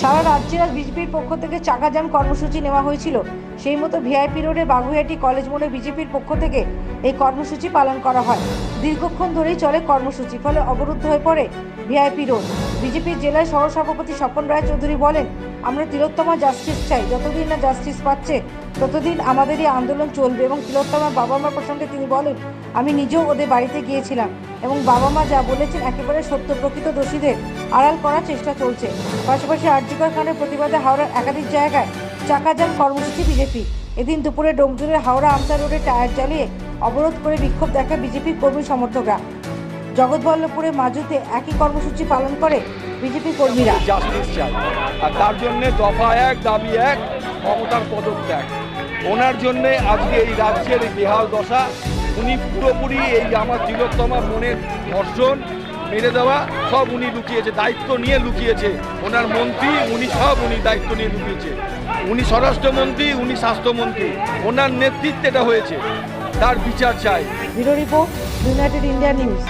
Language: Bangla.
সারা রাজ্যে আজ বিজেপির পক্ষ থেকে চাকা যান কর্মসূচি নেওয়া হয়েছিল। সেই মতো ভিআইপি রোডে বাগুইহাটি কলেজ মোড়ে বিজেপির পক্ষ থেকে এই কর্মসূচি পালন করা হয়। দীর্ঘক্ষণ ধরেই চলে কর্মসূচি, ফলে অবরুদ্ধ হয়ে পড়ে ভিআইপি রোড। বিজেপির জেলার সহ সভাপতি স্বপন রায়চৌধুরী বলেন, আমরা তিলোত্তমা জাস্টিস চাই। যতদিন না জাস্টিস পাচ্ছে, ততদিন আমাদের এই আন্দোলন চলবে। এবং তিলোত্তমার বাবা মা প্রসঙ্গে তিনি বলেন, আমি নিজেও ওদের বাড়িতে গিয়েছিলাম এবং বাবা মা যা বলেছেন একেবারে সত্য প্রকৃত দোষীদের আড়াল করার চেষ্টা চলছে। পাশাপাশি আর্যিকর খানের প্রতিবাদে হাওড়ার একাধিক জায়গায় চাকাযান কর্মসূচি বিজেপি। এদিন দুপুরে ডোমজুরের হাওড়া আমতা রোডে টায়ার জ্বালিয়ে অবরোধ করে বিক্ষোভ দেখায় বিজেপি কর্মী সমর্থকরা। জগৎবল্লভপুরে মাজুতে একই কর্মসূচি পালন করে বিজেপি কর্মীরা। আর তার জন্য দফা এক, দাবি এক মমতার পদত্যাগ ওনার জন্য আজকে এই রাজ্যের এই বেহাল দশা। উনি পুরোপুরি এই আমার তিলোত্তমা মনের ধর্ষণ। মেরে দেওয়া, সব উনি লুকিয়েছে, দায়িত্ব নিয়ে লুকিয়েছে। ওনার মন্ত্রী, উনি সব উনি দায়িত্ব নিয়ে লুকিয়েছে। উনি স্বরাষ্ট্রমন্ত্রী, উনি স্বাস্থ্যমন্ত্রী। ওনার নেতৃত্বে এটা হয়েছে। তার বিচার চাই। Report, United India news.